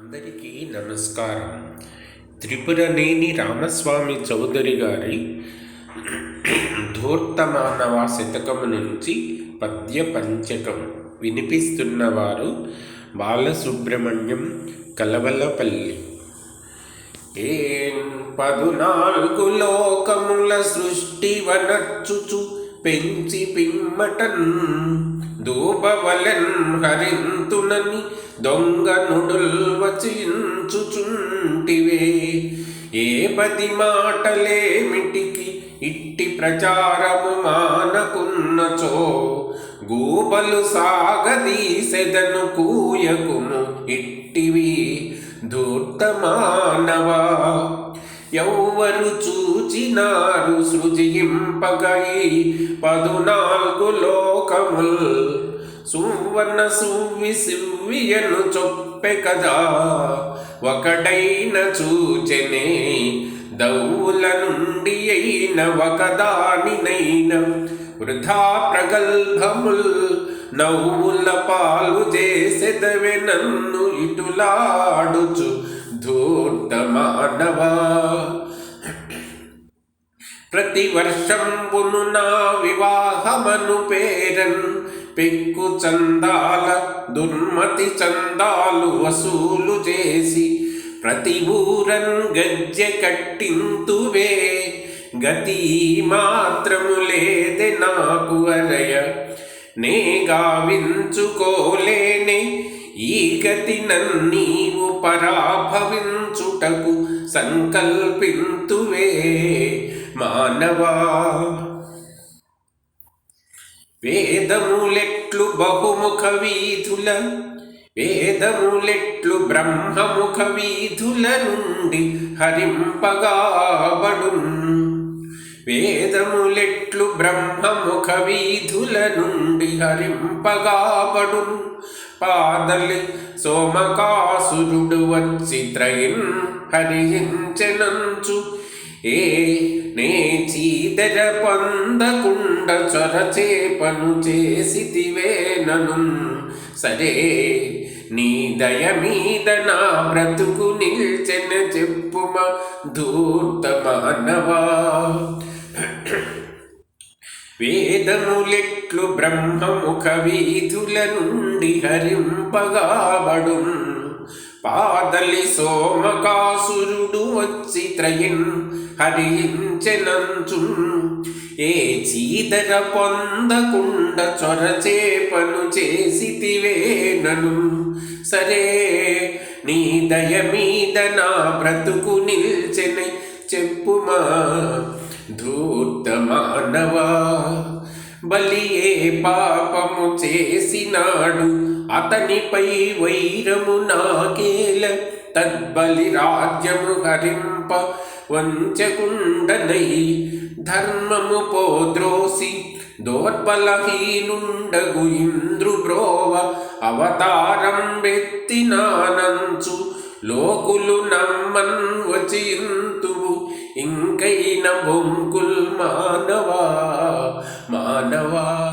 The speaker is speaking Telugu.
అందరికీ నమస్కారం. త్రిపురనేని రామస్వామి చౌదరి గారి ధూర్తమానవ శతకం నుంచి పద్య పంచకం వినిపిస్తున్నవారు బాలసుబ్రహ్మణ్యం కలవలపల్లి. ఏం పదునాలుగు లోకముల సృష్టి వనర్చుచు పెంచి పిమ్మటన్ దూపవలెన్ హరింతునని దొంగ నుడుల్ వచించుచుంటివే ఏ పది మాటలేమిటికి ఇట్టి ప్రచారము మానకున్నచో? గూబలు సాగదీసెదను కూయకుము ఇట్టివి ధూర్త మానవా ఎవ్వరు చూచినారు సృజింపగై పదునాలుగు లోకముల్ సువర్ణ సువ్వి సివ్వియను చొప్పె కదా. ఒకటైన చూచెనే దౌల నుండి అయిన ఒకదానినైన వృధా ప్రగల్భముల్ నవ్వుల పాలు చేసెదవె నన్ను ఇటులాడుచు ధూర్త మానవా ప్రతివర్షంబును నా వివాహమను పేరన్. పెక్కు చందాల దుర్మతి చందాలు వసూలు చేసి ప్రతి ఊరన్ గజ్జె కట్టింతువే. గతి మాత్రము లేదే నాకు అరయ. నే గావించుకోలేనే ఈ గతి నన్నీవు పరాభవించుటకు సంకల్పింతువే. మానవా? వేదములెట్లు బహుముఖ వీధుల వేదములెట్లు బ్రహ్మముఖ వీధుల నుండి హరింపగాబడు వేదములెట్లు బ్రహ్మముఖ వీధుల నుండి హరింపగాబడు పాదలి సోమకాసురుడు వచ్చి త్రయిన్ హరించనంచు ఏ నే చీదర పొందకుండ చొరచేపను చేసితివేనను సరే నీ దయ మీద నా బ్రతుకు నిల్చెన చెప్పుమ ధూర్త మానవా వేదములెట్లు బ్రహ్మముఖ వీధుల నుండి హరింపగాబడు. పాదలి సోమకాసురుడు వచ్చి త్రయిన్ హరించెనంచు. ఏ చీదర పొందకుండ చొరచేపను చేసితివేనను సరే నీ దయ మీద నా బ్రతుకు నిల్చెన చెప్పుమా. బలి ఏ పాపము చేసినాడు. అతనిపై వైరము నాకేల. తద్బలి రాజ్యము హరింప వంచకుండనై. ధర్మము పోద్రోసి దోర్బలహీనుండగు ఇంద్రు బ్రోవ అవతారం వెత్తినానంచు లోకులు నమ్మన్ వచింతువు ఇంకైన బొంకుల్ మానవా మానవా